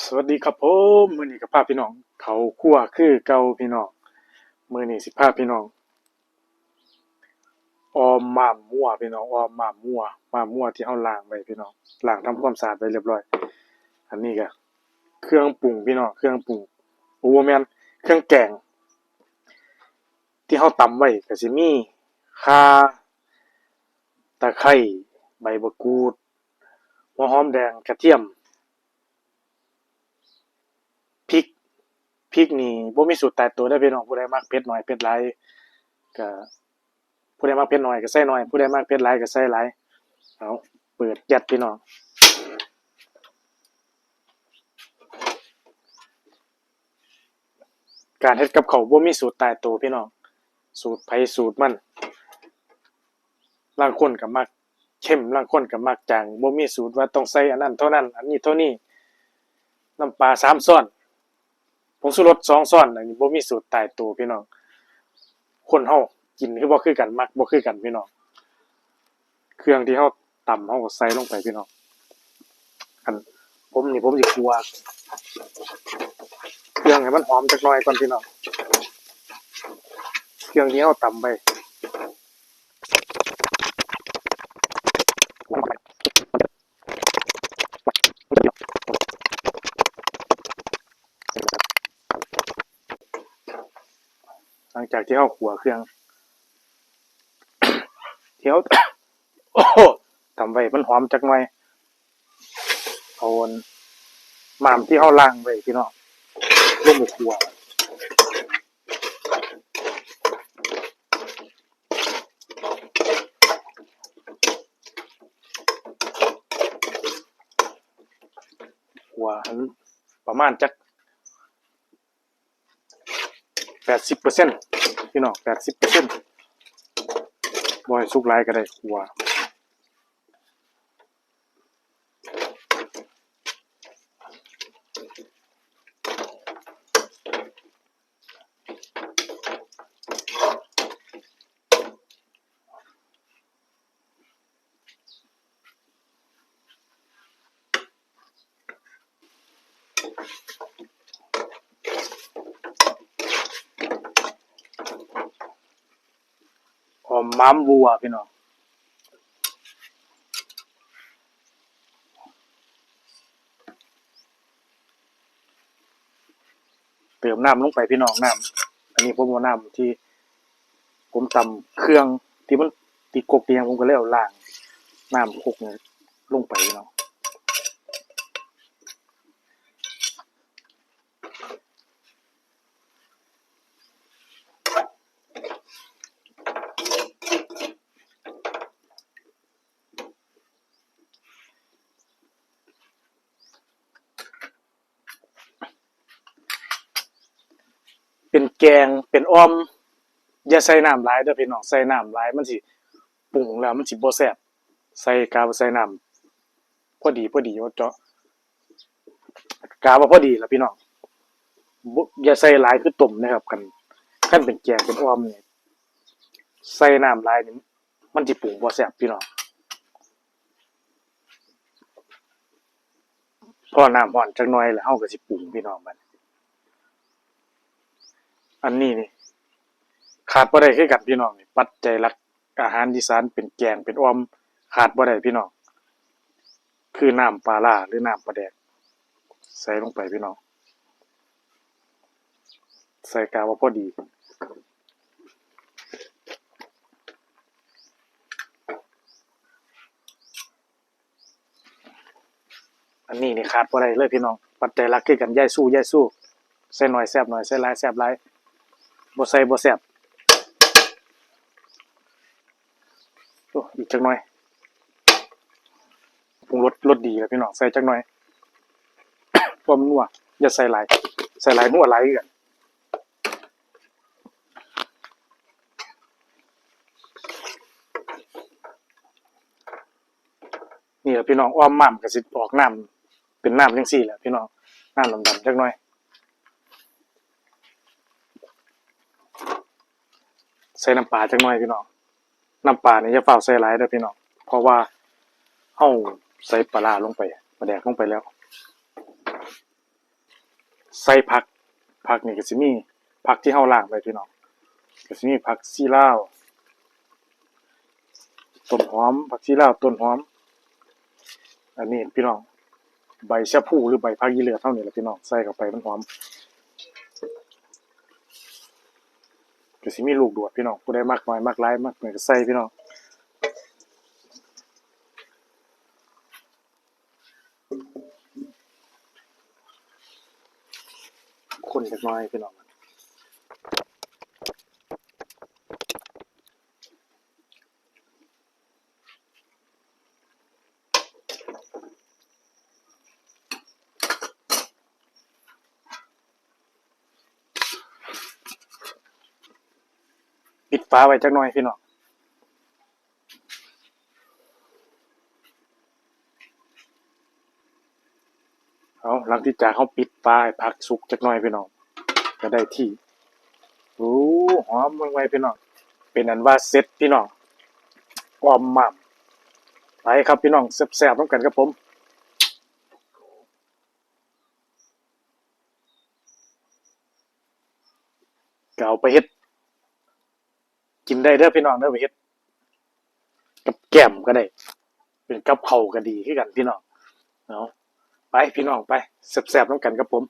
สวัสดีครับผมมือนี้ก็พาพี่น้อง เขาคั่วคือเก่าพี่น้องมือนี้สิพาพี่น้องออมมามั่วพี่น้องออมม่ามั่วมามั่วที่เฮาล้างไว้พี่น้องล้างทำความสะอาดไว้เรียบร้อย อันนี้ก็เครื่องปรุงพี่น้องเครื่องปรุงโอ้แม่นเครื่องแกง ที่เฮาตำไว้ก็สิมีข่าตะไคร้ใบมะกรูดหัวหอมแดงกระเทียม พริก พริกนี่บ่มีสูตรตายตัวได้พี่น้องผู้ใดมักเผ็ดน้อยเผ็ดหลายก็ผู้ใดมักเผ็ดน้อยก็ใส่น้อยผู้ใดมักเผ็ดหลายก็ใส่หลายเอาเปิดยัดพี่น้องการเฮ็ดกับข้าวบ่มีสูตรตายตัวพี่น้องสูตรไผสูตรมันลางคนก็มักเข้มลางคนก็มักจางบ่มีสูตรว่าต้องใส่อันนั้นเท่านั้น อันนี้เท่านี้น้ำปลาสามช้อน ผงชูรสสองซ้อนอันนี้บ่มีสูตรตายตัวพี่น้อง คนเฮากินคือบ่คือกันมักบ่คือกันพี่น้อง เครื่องที่เฮาตำเฮาก็ใส่ลงไปพี่น้อง อันผมนี่ผมสิคั่วเครื่องให้มันหอมจักหน่อยก่อนพี่น้อง เครื่องที่เฮาตำไปห ลังจากที่เฮาคั่วเครื่องเที่เฮาโอ้ทำไว้มันหอมจักหน่อยเอาอันหมามที่เฮาล้างไว้พี่น้องลงไปคั่วคั่วให้มันประมาณจักแปดสิบเปอร์เซ็นต์ พี่น้องแปดสิบเปอร์เซ็นต์บ่ให้สุกไลายก็ได้คั่ว หอ ม้ามวัวพี่น้องเติมน้ำลงไปพี่น้องน้ำอันนี้ผมเอาน้ำที่ ผมตำเครื่องที่มันติดกกเตียงผมก็เลยเอาล่างน้ำคกเนี่ยลงไปพี่น้อง เป็นแกงเป็นอ้อม อย่าใส่น้ำหลายเด้อพี่น้องใส่น้ำหลายมันสิปรุงแล้วมันสิบ่แซ่บใส่กาใส่น้ำพอดีพอดีว่าเจาะกาว่าพอดีแล่ะพี่น้องอย่าใส่หลายคือต้มนะครับกันคันเป็นแกงเป็นอ้อมนี่ใส่น้ำหลายนี่มันสิปรุงบ่แซ่บพี่น้องพอน้ำร้อนจักหน่อยแล้วเฮาก็สิปรุงพี่น้องบัด อันนี้นี่ขาดบ่ได้คือกันพี่น้องนี่ปัจจัยหลักอาหารอีสานเป็นแกงเป็นอ้อมขาดบ่ได้พี่น้องคือน้ำปลาร้าหรือน้ำปลาแดก ใส่ลงไปพี่น้องใส่กาว่าพอดีอันนี้นี่ขาดบ่ได้เลยพี่น้อง ปัจจัยหลักคือกันย่ายสู้ย่ายสู้ใส่หน่อยแซบหน่อยใส่หลายแซ่บหลาย บ่ใส่บ่แซ่บโอ้อีกจักหน่อยปรุงรสรสดีแล้วพี่น้องใส่จักหน่อยความนัวอย่าใส่หลายใส่หลายนัวหลายกันนี่แหละพี่น้องอ้อมม่ํก็สิออกน้ำเป็นน้ำจังซี่แหละพี่น้องน้ำดำๆจักหน่อย ใส่น้ำปลาจักหน่อยพี่น้องน้ำปลานี่อย่าเฝ้าใส่หลายเด้อพี่น้องเพราะว่าเฮาใส่ปลาลงไปปลาแดกลงไปแล้ว ใส่ผักผักนี่ก็สิมีผักที่เฮาล้างไว้พี่น้องก็สิมีผักซีลาวต้นหอมผักซีลาวต้นหอม อันนี้พี่น้อง ใบชะพูหรือใบผักยีเหลือเท่านี้แหละพี่น้องใส่เข้าไปมันหอม ก็สิมีลูกดวดพี่น้องผู้ใดมักน้อยมักหลายมักเหนือยก็ใส่พี่น้องคนจักน้อยพี่น้อง ปิดฟ้าไว้จักหน่อยพี่น้องเอาหลังที่จากเขาปิดฟ้าพักสุกจักหน่อยพี่น้องก็ได้ที่โอ้หอมมืองไวพี่น้องเป็นอันว่าเซ็ตพี่น้องกอมหม่ำไปครับพี่น้องแซ่บๆต้องกันครับผมก็เอาไปเฮ็ด กินได้เด้อพี่น้องเด้อไปเฮ็ดกับแก้มก็ได้ เป็นกับเข่าก็ดีขึ้นกันพี่น้องเนาะไปพี่น้องไปแซ่บๆน้องกันครับผม